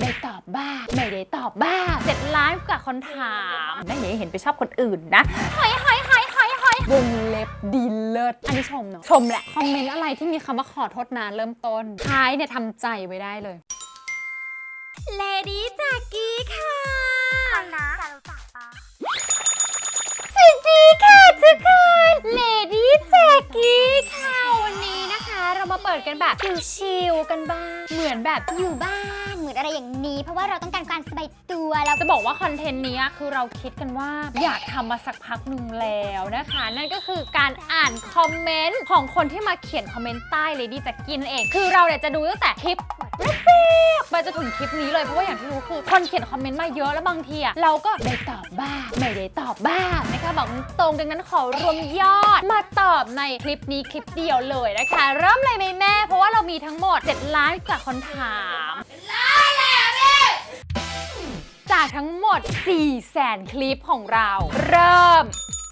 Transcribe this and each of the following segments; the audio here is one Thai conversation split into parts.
ได้ตอบบ้างไม่ได้ตอบบ้างเจ็ดล้านกว่าคนถามไม่ได้เห็นไปชอบคนอื่นนะหอยหอยหอยหอยหอยวงเล็บดีเลิศอันนี้ชมเนาะชมแหละ คอมเมนต์อะไรที่มีคำว่าขอโทษนะเริ่มต้น ท้ายเนี่ยทำใจไว้ได้เลย เลดี้จากกี้ค่ะนะจะรู้จักปะสวัสดีค่ะทุกคน เลดี้แจ็กกี้ค่ะวันนี้นะคะ เรามาเปิดกันแบบชิลๆกันบ้าง เหมือนแบบอยู่บ้านเหมือนอะไรอย่างนี้ เพราะว่าเราต้องการความสบายตัวแล้วจะบอกว่าคอนเทนต์เนี้ยคือเราคิดกันว่าอยากทำมาสักพักหนึ่งแล้วนะคะ นั่นก็คือการอ่านคอมเมนต์ของคนที่มาเขียนคอมเมนต์ใต้ Lady j a c k i e นั่นเอง คือเราเนี่ยจะดูตั้งแต่คลิป แรกๆมาจนถึงคลิปนี้เลยเพราะว่าอย่างที่รู้คือคนเขียนคอมเมนต์มาเยอะแล้วบางทีอะเราก็ได้ตอบบ้างไม่ได้ตอบบ้างนะคะบอกตรงดังนั้นขอรวมยอดมาตอบในคลิปนี้คลิปเดียวเลยนะคะ เริ่มเลยไหมแม่ เพราะว่าเรามีทั้งหมด 7 ล้านกว่าคนถามจากทั้งหมด4แสนคลิปของเรา เริ่ม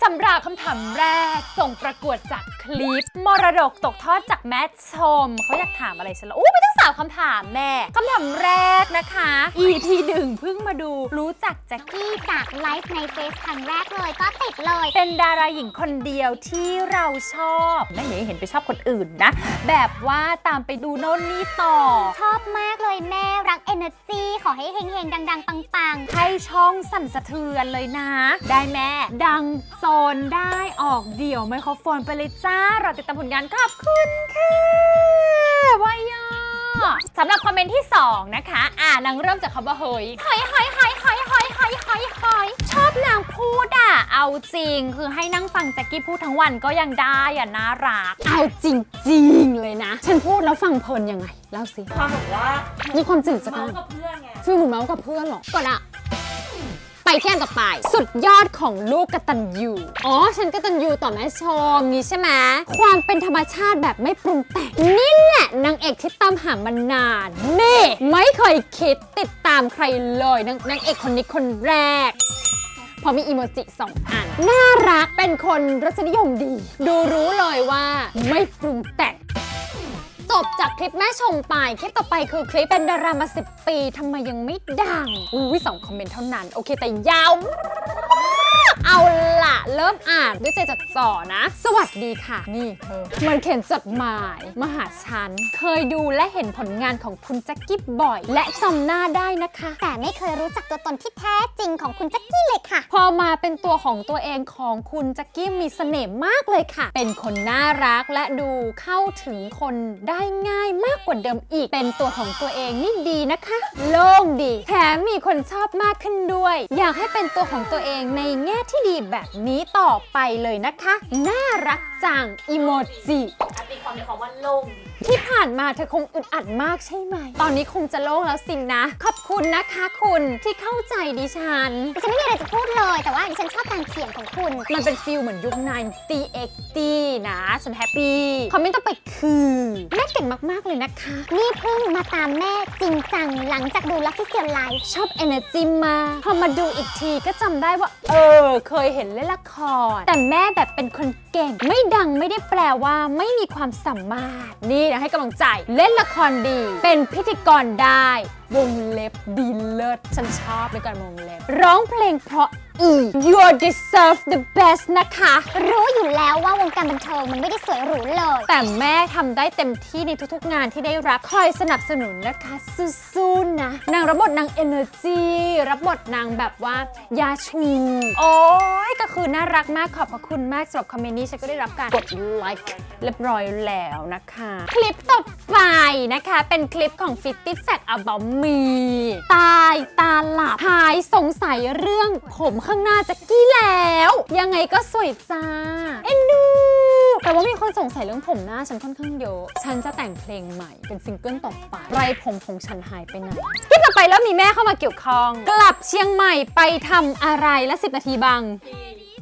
สำหรับคำถามแรกส่งประกวดจากคลิป มรดกตกทอดจากแม่ชม เขาอยากถามอะไรฉันละอู้ไม่ต้องสาวคำถามแม่คำถามแรกนะคะ EP หนึ่งเพิ่งมาดูรู้จักแจ็คกี้ที่จากไลฟ์ในเฟซครั้งแรกเลยก็ติดเลย เป็นดาราหญิงคนเดียวที่เราชอบไม่ได้เห็นไปชอบคนอื่นนะ แบบว่าตามไปดูโน่นนี่ต่อ ชอบมากเลยแม่รัก Energy ขอให้เฮงๆดัง ๆ ปังให้ช่องสั่นสะเทือนเลยนะ ได้แม่ ดังโซนได้ออกเดี่ยวไมโครโฟนไปเลยจ้า เราติดตามผลงานขอบคุณค่ะวายอสำหรับคอมเมนต์ที่ 2 นะคะ อ่านางเริ่มจากคำว่าเฮ้ยเฮ้ยเฮ้ยเฮ้ยเฮ้ยเฮ้ยเฮ้ยเฮ้ยเฮ้ยชอบนางพูดอะ เอาจริง คือให้นั่งฟังแจ็กกี้พูดทั้งวันก็ยังได้อะน่ารัก เอาจริงๆเลยนะ ฉันพูดแล้วฟังเพลินยังไงเล่าสิความแบบว่ามีความจืดสักหเมาน่อยกับเพื่อนไงฟิลเหมือนเมาส์กับเพื่อนเหรอก่อนอะไป ที่อันต่อไป สุดยอดของลูกกตัญญูอ๋อ ฉันกตัญญูต่อแม่ชมงี้ใช่ไหมความเป็นธรรมชาติแบบไม่ปรุงแต่งนี่แหละนางเอกที่ตามหามานานนี่ไม่เคยคิดติดตามใครเลยนางนางเอกคนนี้คนแรกพอมีอีโมจิสองอัน น่ารักเป็นคนรสนิยมดี ดูรู้เลยว่าไม่ปรุงแต่ง จบจากคลิปแม่ชมไป คลิปต่อไปคือคลิปเป็นดารามา 10 ปีทำไมยังไม่ดัง อุ้ยสองคอมเมนต์เท่านั้น โอเคแต่ยาว เอาล่ะเริ่มอ่านด้วยใจจดจ่อนะ สวัสดีค่ะ นี่เธอมันเขียนจดหมายมาหาฉัน เคยดูและเห็นผลงานของคุณแจ็คกี้บ่อย และจำหน้าได้นะคะๆแต่ไม่เคยรู้จักตัวตนที่แท้จริงของคุณแจ็คกี้เลยค่ะ พอมาเป็นตัวของตัวเองของคุณแจ็คกี้มีเสน่ห์มากเลยค่ะ เป็นคนน่ารักและดูเข้าถึงคนได้ง่ายมากกว่าเดิมอีก เป็นตัวของตัวเองนี่ดีนะคะ โล่งดี แถมมีคนชอบมากขึ้นด้วย อยากให้เป็นตัวของตัวเองในแง่ที่ดีแบบนี้ต่อไปเลยนะคะ น่ารักจัง อีโมจิอันตีความในคำว่าลง ที่ผ่านมาเธอคงอึดอัดมากใช่ไหม ตอนนี้คงจะโล่งแล้วสินะ ขอบคุณนะคะคุณที่เข้าใจดิฉัน ดิฉันไม่มีอะไรจะพูดเลย แต่ว่าดิฉันชอบการเขียนของคุณ มันเป็นฟิลเหมือนยุค90 80นะ ฉันแฮปปี้คอมเมนต์ต่อไปคือแม่เก่งมากๆเลยนะคะ นี่เพิ่งมาตามแม่จริงจังหลังจากดูลัฟฟิเชียลไลฟ์ชอบ energy มากพอมาดูอีกทีก็จำได้ว่า เออ เคยเห็นเล่นละคร แต่แม่แบบเป็นคนเก่ง ไม่ดังไม่ได้แปลว่าไม่มีความสามารถ นี่นะให้กำลังใจ เล่นละครดี เป็นพิธีกรได้ วงเล็บดีเลิศฉันชอบในการวงเล็บ ร้องเพลงเพราะ you deserve the best นะคะ รู้อยู่แล้วว่าวงการบันเทิงมันไม่ได้สวยหรูเลย แต่แม่ทำได้เต็มที่ในทุกๆงานที่ได้รับ คอยสนับสนุนนะคะสู้ๆนะ นางรับบทนาง Energy รับบทนางแบบว่ายาชู โอ้ยก็คือน่ารักมากขอบพระคุณมากสำหรับคอมเมนต์นี้ฉันก็ได้รับการกดไลค์เรียบร้อยแล้วนะคะ คลิปต่อไปนะคะ เป็นคลิปของ50 Fact About Me ตายตาหลับหายสงสัยเรื่องผมขางหน้าจะกกี้แล้ว ยังไงก็สวยจ้า เอ็นดู แต่ว่ามีคนสงสัยเรื่องผมหน้าฉันค่อนข้างเยอะ ฉันจะแต่งเพลงใหม่เป็นซิงเกิลต่อไปไรผมของฉันหายไปไหนคลิปต่อไปแล้วมีแม่เข้ามาเกี่ยวข้อง กลับเชียงใหม่ไปทำอะไรและ 10 นาทีบัง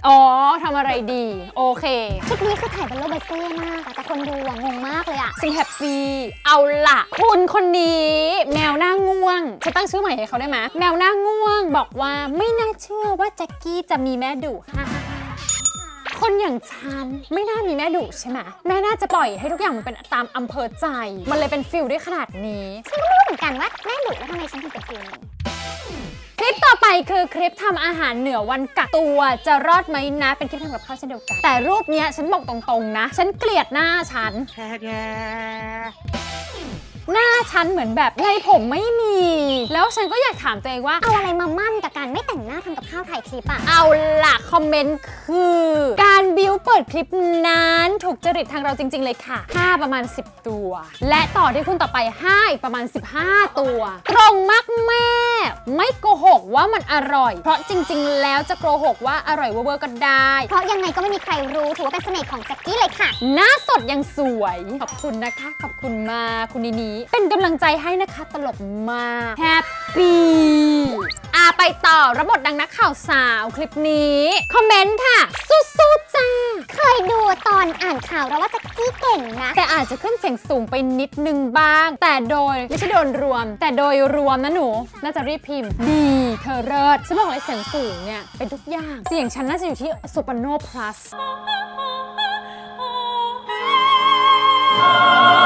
อ๋อทำอะไรดี โอเค คลิปนี้คือถ่ายเป็นโลกใบเซ่มากอะแต่คนดูอะงงมากเลยอะฉันแฮปปี้เอาล่ะคุณคนนี้แมวหน้าง่วงฉันตั้งชื่อใหม่ให้เขาได้ไหมแมวหน้าง่วงบอกว่าไม่น่าเชื่อว่าแจ็คกี้จะมีแม่ดุฮ่าฮ่าฮ่าคคนอย่างฉันไม่น่ามีแม่ดุใช่ไหมแม่น่าจะปล่อยให้ทุกอย่างมันเป็นตามอำเภอใจ มันเลยเป็นฟิลได้ขนาดนี้ ฉันก็ไม่รู้เหมือนกันว่าแม่ดุแล้วทำไมฉันถึงเป็นฟิลนี้คลิปต่อ ไปคือคลิปทำอาหารเหนือวันกักตัวจะรอดไหมนะ เป็นคลิปทำกับข้าวเช่นเดียวกัน แต่รูปเนี้ยฉันบอกตรงๆนะ ฉันเกลียดหน้าฉัน หน้าฉันเหมือนแบบไรผมไม่มี แล้วฉันก็อยากถามตัวเองว่า เอาอะไรมามั่นกับการไม่แต่งหน้าทำกับข้าวถ่ายคลิปอะเอาล่ะคอมเมนต์คือ การบิวเปิดคลิปนั้นถูกจริตทางเราจริง ๆ เลยค่ะ 5 ประมาณ 10 ตัว และต่อที่คุณต่อไป5อีกประมาณ 15 ตัว ตรงมากแม่ ไม่โกหกว่ามันอร่อย เพราะจริง ๆ แล้วจะโกหกว่าอร่อยเวอร์ๆก็ได้ เพราะยังไงก็ไม่มีใครรู้ถือว่าเป็นเสน่ห์ของแจ็คกี้เลยค่ะ หน้าสดยังสวย ขอบคุณนะคะ ขอบคุณมากคุณนีนี้เป็นกำลังใจให้นะคะตลกมากแฮปปี้อะไปต่อระบบดังนักข่าวสาวคลิปนี้ คอมเมนต์ค่ะ สู้ๆจ้า เคยดูตอนอ่านข่าวแล้วว่าแจ็คกี้เก่งนะ แต่อาจจะขึ้นเสียงสูงไปนิดนึงบ้าง แต่โดยไม่ใช่โดนรวม แต่โดยรวมนะหนู น่าจะรีบพิมพ์ ดีเธอเลิศฉันบอกเลยเสียงสูงเนี่ยเป็นทุกอย่าง เสียงฉันน่าจะอยู่ที่ Soprano Plus น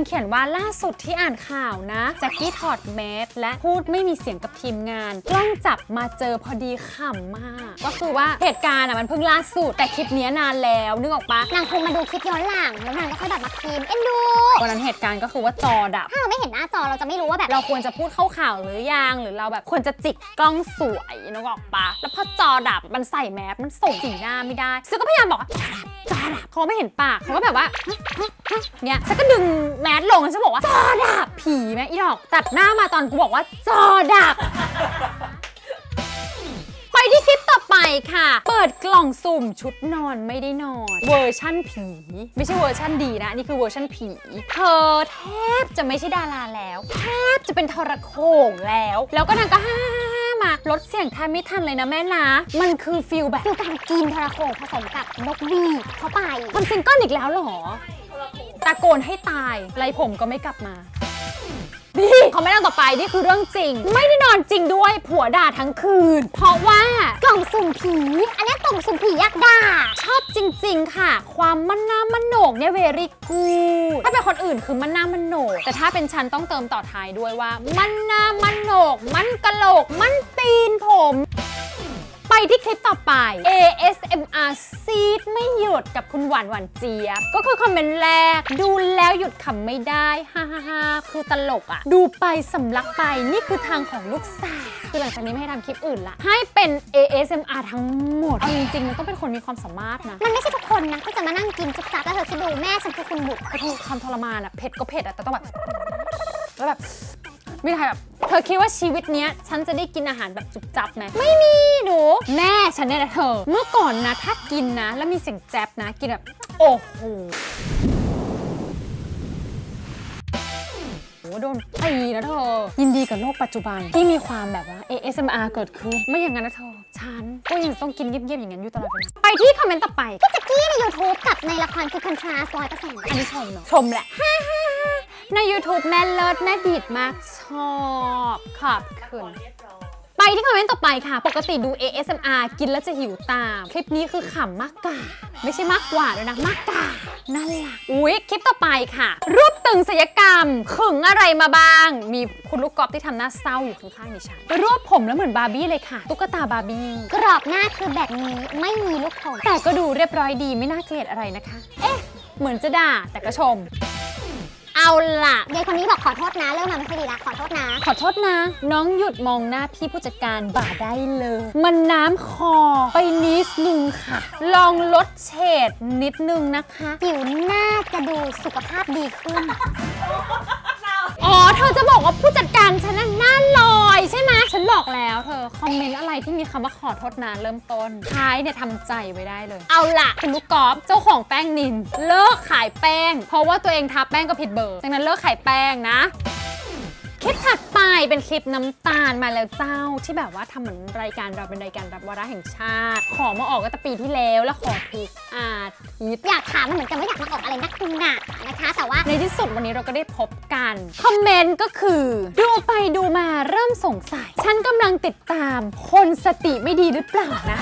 างเขียนว่าล่าสุดที่อ่านข่าวนะแจ็คกี้ถอดแมสและพูดไม่มีเสียงกับทีมงานกล้องจับมาเจอพอดีขำมาก ก็คือว่าเหตุการณ์อะมันเพิ่งล่าสุดแต่คลิปเนี้ยนานแล้วนึกออกปะนางคงมาดูคลิปย้อนหลังแล้วนางก็ค่อยแบบมาพิมพ์เอ็นดูวันนั้นเหตุการณ์ก็คือว่าจอดับ ถ้าเราไม่เห็นหน้าจอเราจะไม่รู้ว่าแบบ เราควรจะพูดเข้าข่าวหรือยังหรือเราแบบควรจะจิกกล้องสวยนึกออกปะแล้วพอจอดับมันใส่แมสมันส่งสีหน้าไม่ได้ซึ่งก็พยายามบอกว่าจอดับจอดับเขาไม่เห็นปากเขาก็แบบว่าฮะฮะฮะ เนี่ยฉันก็ดึงแมสลงฉันบอกว่าจอดับผีแม่อีดอก ตัดหน้ามาตอนกูบอกว่าจอดับไปที่คลิปต่อไปค่ะ เปิดกล่องสุ่มชุดนอนไม่ได้นอน เวอร์ชั่นผี ไม่ใช่เวอร์ชั่นดีนะ นี่คือเวอร์ชั่นผี เธอแทบจะไม่ใช่ดาราแล้ว แทบจะเป็นทรโขงแล้ว แล้วก็นางก็ฮ่ามาลดเสียงแทบไม่ทันเลยนะแม่นะ มันคือฟิลแบบคือการกินทรโขงผสมกับนกหวีดเข้าไปทำซิงเกิลอีกแล้วเหรอ ตะโกนให้ตายไรผมก็ไม่กลับมา นี่เขาไม่เล่าต่อไปนี่คือเรื่องจริง ไม่ได้นอนจริงด้วยผัวด่าทั้งคืน เพราะว่ากล่องสุ่มผี อันนี้กล่องสุ่มผียากด่า ชอบจริง ๆ ค่ะ ความมันหน้ามันโหนกเนี่ยเวรี่กูถ้าเป็นคนอื่นคือมันหน้ามันโหนก แต่ถ้าเป็นฉันต้องเติมต่อท้ายด้วยว่า มันหน้ามันโหนก มันกะโหลก มันตีนผม ที่คลิปต่อไป ASMR ซีดไม่หยุดกับคุณหวานหวานเจี๊ยบ ก็คือคอมเมนต์แรก ดูแล้วหยุดขำไม่ได้ฮ่าฮ่าฮ่าคือตลกอะดูไปสำลักไปนี่คือทางของลูกสาวคือหลังจากนี้ไม่ให้ทำคลิปอื่นละ ให้เป็น ASMR ทั้งหมด เอาจริงๆ มันต้องเป็นคนมีความสามารถนะ มันไม่ใช่ทุกคนนะที่จะมานั่งกินจุกจักแล้วเธอคิดดูแม่ฉันคือคุณบุตรก็คือความทรมานอะเผ็ดก็เผ็ดอะแต่ต้องแบบแล้วแบบ ไม่ได้แบบเธอคิดว่าชีวิตเนี้ยฉันจะได้กินอาหารแบบจุบจับไหมไม่มีหนู แม่ฉันเนี่ยนะเธอ เมื่อก่อนนะถ้ากินนะ แล้วมีเสียงแจ๊บนะกินแบบโอ้โหโหโดนตีนะเธอ ยินดีกับโลกปัจจุบันที่มีความแบบว่า ASMR เกิดขึ้น ไม่อย่างนั้นนะเธอ ฉันก็ยังต้องกินเงียบๆอย่างนั้นอยู่ตลอดเวลาไปที่คอมเมนต์ต่อไปแจ็คกี้ใน YouTube กับในละครคือ contrast ร้อยเปอร์เซ็นต์อันนี้ชมเนาะชมแหละ ใน YouTube แม่เลิศแม่ดีดมากชอบขอบคุณ ไปที่คอมเมนต์ต่อไปค่ะ ปกติดู ASMR กินแล้วจะหิวตาม คลิปนี้คือขำมากกว่าไม่ใช่มากกว่าด้วยนะ มากกว่านั่นแหละอุ๊ย คลิปต่อไปค่ะ รูปตึงศิลยกรรม ขึงอะไรมาบ้าง มีคุณลูกกอล์ฟที่ทำหน้าเศร้าอยู่ข้างๆดิฉันรวบผมแล้วเหมือนบาร์บี้เลยค่ะ ตุ๊กตาบาร์บี้ กรอบหน้าคือแบบนี้ไม่มีลูกผมแต่ก็ดูเรียบร้อยดีไม่น่าเกลียดอะไรนะคะ เอ๊ะ เหมือนจะด่าแต่ก็ชม เอาล่ะยายคนนี้บอกขอโทษนะ เริ่มมาไม่ค่อยดีละขอโทษนะ ขอโทษนะ น้องหยุดมองหน้าพี่ผู้จัดการบ่าได้เลย มันน้ำคอไปนิดนึงค่ะ ลองลดเฉดนิดนึงนะคะ ผิวหน้าจะดูสุขภาพดีขึ้น อ๋อ เธอจะบอกว่าผู้จัดการฉันน่ะ บอกแล้วเธอ คอมเมนต์อะไรที่มีคำว่าขอโทษนะเริ่มต้นท้ายเนี่ยทำใจไว้ได้เลย เอาล่ะ คุณลูกกอล์ฟเจ้าของแป้งนิน เลิกขายแป้ง เพราะว่าตัวเองทาแป้งก็ผิดเบอร์ดังนั้นเลิกขายแป้งนะ คลิปถัดไปเป็นคลิปน้ำตาลมาแล้วเจ้าที่แบบว่าทำเหมือนรายการเราเป็นรายการรับวาระแห่งชาติ ขอมาออกก็แต่ปีที่แล้วแล้วขอทุกอาทิตย์อยากถามมันเหมือนกันว่าอยากมาออกอะไรนักหนา นะคะ แต่ว่าในที่สุดวันนี้เราก็ได้พบกัน คอมเมนต์ก็คือ ดูไปดูมาเริ่มสงสัย ฉันกำลังติดตามคนสติไม่ดีหรือเปล่านะ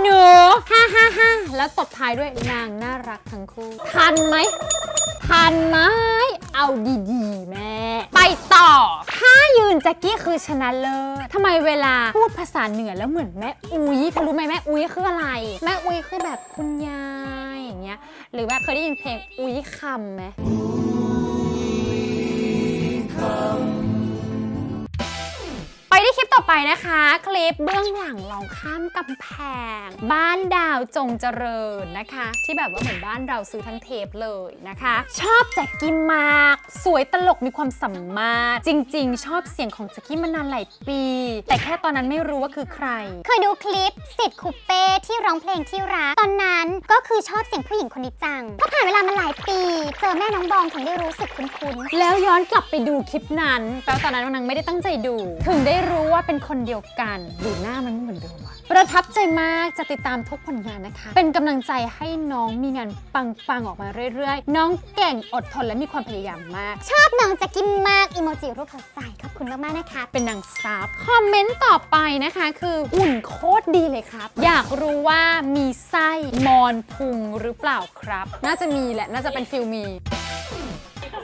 หนูฮ่าฮ่าฮ่าแล้วตบท้ายด้วยนางน่ารักทั้งคู่ ทันไหม ทันไหม เอาดีๆ แม่ ไปต่อ ถ้ายืนแจ็กกี้คือชนะเลิศทำไมเวลาพูดภาษาเหนือแล้วเหมือนแม่อุ้ยเธอรู้ไหมแม่อุ้ยคืออะไร แม่อุ้ยคือแบบคุณยายอย่า งี้ย หรือแบบเคยได้ยินเพลงอุ้ยคำไหม ไปที่คลิปต่อไปนะคะ คลิปเบื้องหลังลองข้ามกำแพง บ้านดาวจงเจริญนะคะ ที่แบบว่าเหมือนบ้านเราซื้อทั้งเทปเลยนะคะ ชอบแจ็คกี้มาก สวยตลกมีความสามารถ จริง ๆ ชอบเสียงของแจ็คกี้มานานหลายปี แต่แค่ตอนนั้นไม่รู้ว่าคือใคร เคยดูคลิปสิทธิ์คูเป้ที่ร้องเพลงที่รัก ตอนนั้นก็คือชอบเสียงผู้หญิงคนนี้จังพอผ่านเวลามาหลายปี เจอแม่น้องบองถึงได้รู้สึกคุ้นๆแล้วย้อนกลับไปดูคลิปนั้นแปลว่าตอนนั้นนางไม่ได้ตั้งใจดู ถึงได้รู้ว่าเป็นคนเดียวกันดูหน้ามันไม่เหมือนเดิมอะประทับใจมากจะติดตามทุกผลงานนะคะ เป็นกำลังใจให้น้องมีงานปังๆออกมาเรื่อยๆ น้องเก่งอดทนและมีความพยายามมาก ชอบน้องแจ็กกี้มากอีโมจิรูปหัวใจขอบคุณมากๆนะคะ เป็นนางซับคอมเมนต์ต่อไปนะคะคือหุ่นโคตรดีเลยครับ อยากรู้ว่ามีไส้มอนพุงหรือเปล่าครับ น่าจะมีแหละน่าจะเป็นฟิลมี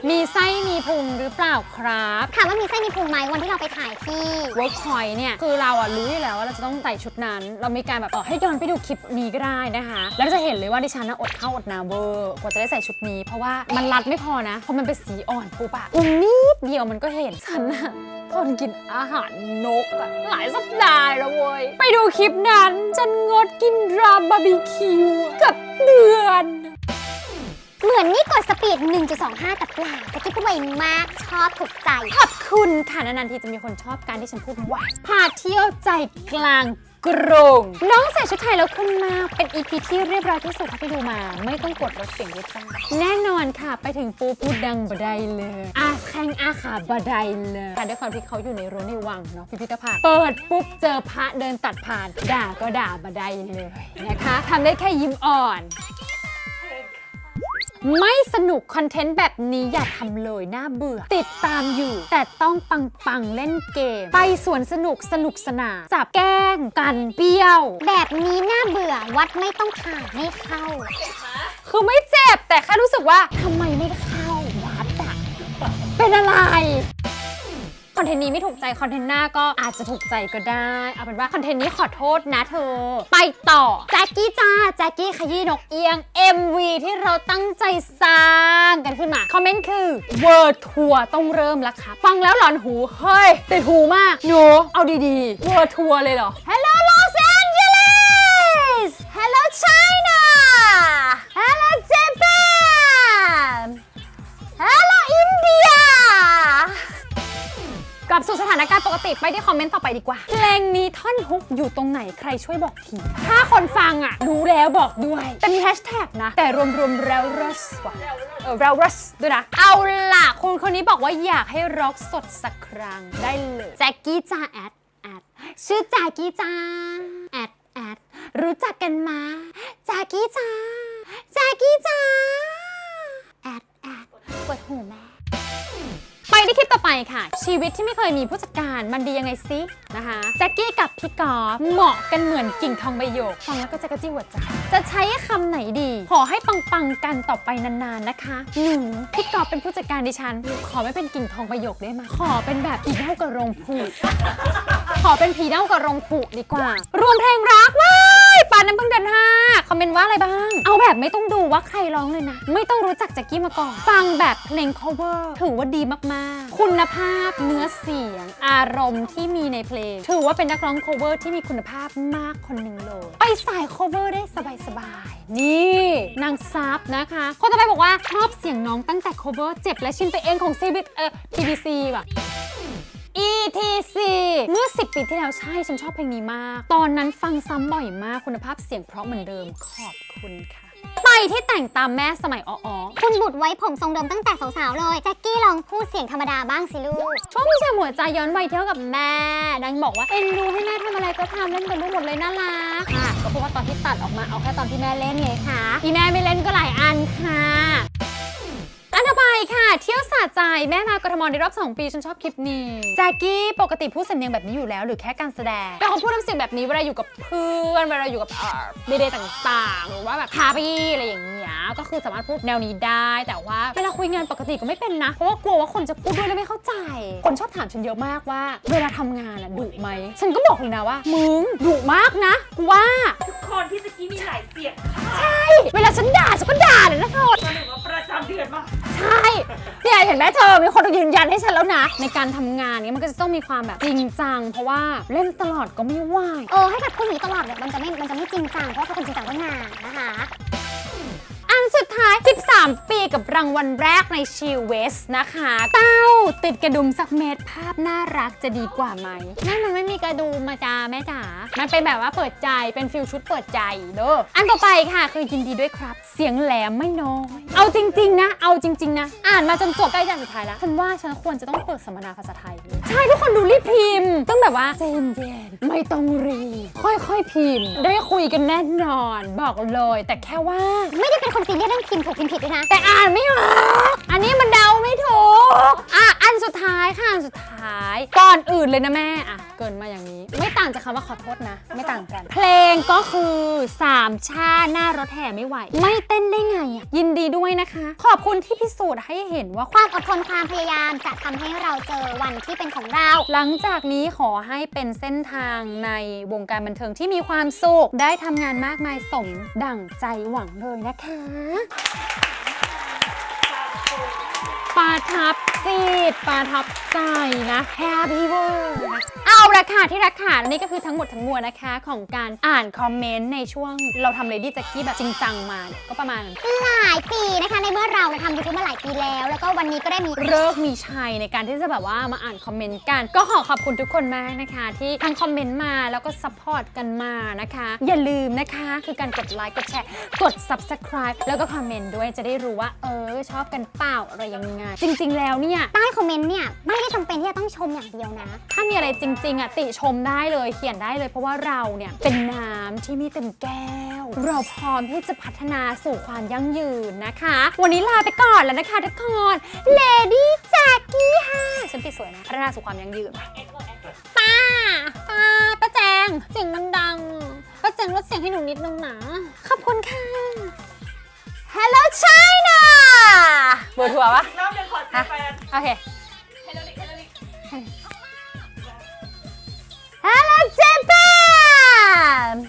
มีไส้มีพุงหรือเปล่าครับถามว่ามีไส้มีพุงไหมวันที่เราไปถ่ายที่ เวิร์กพอยต์เนี่ยคือเราอะรู้อยู่แล้วว่าเราจะต้องใส่ชุดนั้น เรามีการแบบต่อให้ย้อนไปดูคลิปนี้ก็ได้นะคะ แล้วจะเห็นเลยว่าดิฉันนะอดข้าวอดน้ำเวอร์กว่าจะได้ใส่ชุดนี้ เพราะว่ามันรัดไม่พอนะเพราะมันเป็นสีอ่อนปุ๊บอะพุงนิดเดียวมันก็เห็นฉันอะทนกินอาหารนกอะหลายสัปดาห์แล้วเว้ยไปดูคลิปนั้นฉันงดกินรามบาร์บีคิวเกับเดือน เหมือนนี่กดสปีด 1.25 แต่เปล่าแจ็กกี้พูดไวมากชอบถูกใจ ขอบคุณค่ะนานๆทีจะมีคนชอบการที่ฉันพูดว่าพาเที่ยวใจกลางกรุงน้องใส่ชุดไทยแล้วขึ้นมา เป็นอีพีที่เรียบร้อยที่สุดท่าที่ดูมา ไม่ต้องกดลดเสียงด้วยจ้าแน่นอนค่ะ ไปถึงปูพูดดังบดายเลยอาแข้งอาขาบดายเลยค่ะด้วยความที่เขาอยู่ในรั้วในวังเนาะพิพิธภัณฑ์เปิดปุ๊บเจอพระเดินตัดผ่าน ด่าก็ด่าบดายเลยนะคะทำได้แค่ยิ้มอ่อน ไม่สนุกคอนเทนต์แบบนี้อย่าทำเลยน่าเบื่อ ติดตามอยู่ แต่ต้องปังปังๆเล่นเกม ไปสวนสนุกสนุกสนานจับแกล้งกันเปรี้ยว แบบนี้น่าเบื่อวัดไม่ต้องผ่านไม่เข้า คือไม่เจ็บแต่แค่รู้สึกว่าทำไมไม่เข้าวัดอะเป็นอะไร คอนเทนต์นี้ไม่ถูกใจคอนเทนต์หน้าก็อาจจะถูกใจก็ได้ เอาเป็นว่าคอนเทนต์นี้ขอโทษนะเธอ ไปต่อ แจ็คกี้จ้า แจ็คกี้ขยี้นกเอียง MV ที่เราตั้งใจสร้างกันขึ้นมา คอมเมนต์คือเวอร์ทัวร์ต้องเริ่มแล้วครับฟังแล้วหลอนหู เฮ้ยติดหูมากหนูเอาดีๆเวอร์ทัวร์เลยเหรอ Hello Los Angeles Hello China ลับสู่สถานการณ์ปกติไปที่คอมเมนต์ต่อไปดีกว่า เพลงนี้ท่อนฮุกอยู่ตรงไหนใครช่วยบอกที ถ้าคนฟังอะ รู้แล้วบอกด้วย แต่มีแฮชแท็กนะ แต่รวมๆแล้วรัสว่ะเออแล้วรัสด้วยนะ เอาล่ะคุณคนนี้บอกว่าอยากให้ร็อกสดสักครั้งได้เลยแจ็คกี้จ้าแอดแอดชื่อแจ็คกี้จ้าแอดแอดรู้จักกันมาแจ็คกี้จ้าแจ็คกี้จ้าแอดแอดปวดหูแม่ ที่คลิปต่อไปค่ะ ชีวิตที่ไม่เคยมีผู้จัดการมันดียังไงซินะคะแจ็คกี้กับพี่กอล์ฟเหมาะกันเหมือนกิ่งทองใบหยกฟังแล้วก็จะกระจี้หัวใจจะใช้คำไหนดี ขอให้ปังๆกันต่อไปนานๆนะคะหนึ่งพี่กอล์ฟเป็นผู้จัดการดิฉัน ขอไม่เป็นกิ่งทองใบหยกได้ไหมขอเป็นแบบผีเน่ากับโรงผูกขอเป็นผีเน่ากับโรงผูกดีกว่า รวมเพลงรักว้ายปานน้ำพึ่งเดือนห้าคอมเมนต์ว่าอะไรบ้าง เอาแบบไม่ต้องดูว่าใครร้องเลยนะ ไม่ต้องรู้จักแจ็คกี้มาก่อน ฟังแบบเพลง cover ถือว่าดีมากๆ คุณภาพเนื้อเสียง อารมณ์ที่มีในเพลง ถือว่าเป็นนักร้อง cover ที่มีคุณภาพมากคนหนึ่งเลย ไปสาย cover ได้สบายๆ นี่นางซับนะคะ คนต่อไปบอกว่าชอบเสียงน้องตั้งแต่ cover เจ็บและชินไปเองของ c b เออ TBC ว่ะ ETC เมื่อ 10 ปีที่แล้วใช่ ฉันชอบเพลงนี้มาก ตอนนั้นฟังซ้ำบ่อยมากคุณภาพเสียงเพราะเหมือนเดิมขอบ คุณค่ะไปที่แต่งตามแม่สมัยอ้อคุณบุตรไว้ผมทรงเดิมตั้งแต่สาวๆ เลย แจ็กกี้ลองพูดเสียงธรรมดาบ้างสิลูก ๆช่วงพี่ชายหัวใจย้อนวัยเที่ยวกับแม่นางบอกว่าเอ็นดูให้แม่ทำอะไรก็ทำเล่นกับลูกหมดเลยน่ารักค่ะก็เพราะว่าตอนที่ตัดออกมาเอาแค่ตอนที่แม่เล่นไงคะที่แม่ไม่เล่นก็หลายอันค่ะ ค่ะ เที่ยวสะใจแม่มากทมในรอบ 2 ปี ฉันชอบคลิปนี้แจ็คกี้ปกติพูดสำเนียงแบบนี้อยู่แล้วหรือแค่การแสดง แต่เขาพูดน้ำเสียงแบบนี้เวลาอยู่กับเพื่อนเวลาอยู่กับเอ่อเดย์ต่างๆ หรือว่าแบบพาปี้อะไรอย่างเงี้ยก็คือสามารถพูดแนวนี้ได้ แต่ว่าเวลาคุยงานปกติก็ไม่เป็นนะ เพราะว่ากลัวว่าคนจะพูดด้วยแล้วไม่เข้าใจ คนชอบถามฉันเยอะมากว่า เวลาทำงานอะดุไหมฉันก็บอกเลยนะว่ามึงดุมากนะกูว่าทุกคนพี่สกี้มีหลายเสียงค่ะใช่เวลาฉันด่าฉันก็ด่าเลยนะเธอตอนหนึ่งว่าประจำเดือนมาก ใช่เนี่ยเห็นไหมเธอ มีคนยืนยันให้ฉันแล้วนะ ในการทำงานเนี้มันก็จะต้องมีความแบบจริงจัง เพราะว่าเล่นตลอดก็ไม่ไหว เออให้แบบพูดอย่างนี้ตลอดเนี่ยมันจะไม่ มันจะไม่จริงจัง เพราะว่าเป็นคนจริงจังเรื่องงานนะคะ นสุดท้าย 13 ปีกับรางวัลแรกในชีเวสนะคะ เต้าติดกระดุมสักเม็ดภาพน่ารักจะดีกว่าไหมนั่นมันไม่มีกระดุมมาจ้าแม่จ๋ามันเป็นแบบว่าเปิดใจเป็นฟิลชุดเปิดใจเด้ออันต่อไปค่ะคือยินดีด้วยครับ เสียงแหลมไม่น้อย เอาจริง ๆ นะ เอาจริง ๆ นะ อ่านมาจนจบใกล้จะสุดท้ายแล้วฉันว่าฉันควรจะต้องเปิดสัมมนาภาษาไทย ใช่ทุกคนดูรีบพิมพ์ต้องแบบว่าใจเย็นๆไม่ต้องรีบค่อยๆพิมพ์ ได้คุยกันแน่นอน บอกเลย แต่แค่ว่าไม่ได้เป็นคนซีเรียสเรื่องพิมพ์ถูกพิมพ์ผิดด้วยนะ แต่อ่านไม่ออกอันนี้มันเดาไม่ถูกอะอันสุดท้ายค่ะอันสุดท้าย ก่อนอื่นเลยนะแม่อะเกินมาอย่างนี้ ไม่ต่างจากคำว่าขอโทษนะ ไม่ต่างกัน เพลงก็คือสามชาหน้ารถแห่ไม่ไหว ไม่เต้นได้ไงอะยินดีด้วยนะคะ ขอบคุณที่พิสูจน์ให้เห็นว่า ความอดทนความพยายามจะทำให้เราเจอวันที่เป็นของเรา หลังจากนี้ขอให้เป็นเส้นทางในวงการบันเทิงที่มีความสุข ได้ทำงานมากมายสมดั่งใจหวังเลยนะคะปาทับ จิตประทับใจนะ Happy w o r d นะเอาละค่ะที่รักค่ะนี่ก็คือทั้งหมดทั้งมวลนะคะ ของการอ่านคอมเมนต์ในช่วงเราทำ Lady Jackie แบบจริงจังมาเนี่ยก็ประมาณ หลายปีนะคะ ในเมื่อเราทำยูทูบมาหลายปีแล้ว แล้วก็วันนี้ก็ได้มีเลิกมีชัยในการที่จะแบบว่ามาอ่านคอมเมนต์กัน ก็ขอขอบคุณทุกคนมากนะคะ ที่ทั้งคอมเมนต์มาแล้วก็ซัพพอร์ตกันมานะคะ อย่าลืมนะคะ คือการกดไลค์กดแชร์กด subscribe แล้วก็คอมเมนต์ด้วยจะได้รู้ว่าเออชอบกันเปล่าอะไรยังไงจริง ๆ แล้วเนี่ยใต้คอมเมนต์เนี่ยไม่ได้จำเป็นที่จะต้องชมอย่างเดียวนะ ถ้ามีอะไรจริงๆอะติชมได้เลยเขียนได้เลยเพราะว่าเราเนี่ยเป็นน้ำที่มีเต็มแก้ว เราพร้อมที่จะพัฒนาสู่ความยั่งยืนนะคะ วันนี้ลาไปก่อนแล้วนะคะทุกคนเลดี้แจ็คกี้ค่ะฉันปิดสวยนะพัฒนาสู่ความยั่งยืนป้าป้าป้าแจงเสียงมันดังป้าแจงลดเสียงให้หนูนิดนึงนะขอบคุณค่ะ Hello China เบอร์ทัวร์ปะ รอบหนึ่งขอเสียงแฟน Okay. Hello, Hello, Hello, Japan!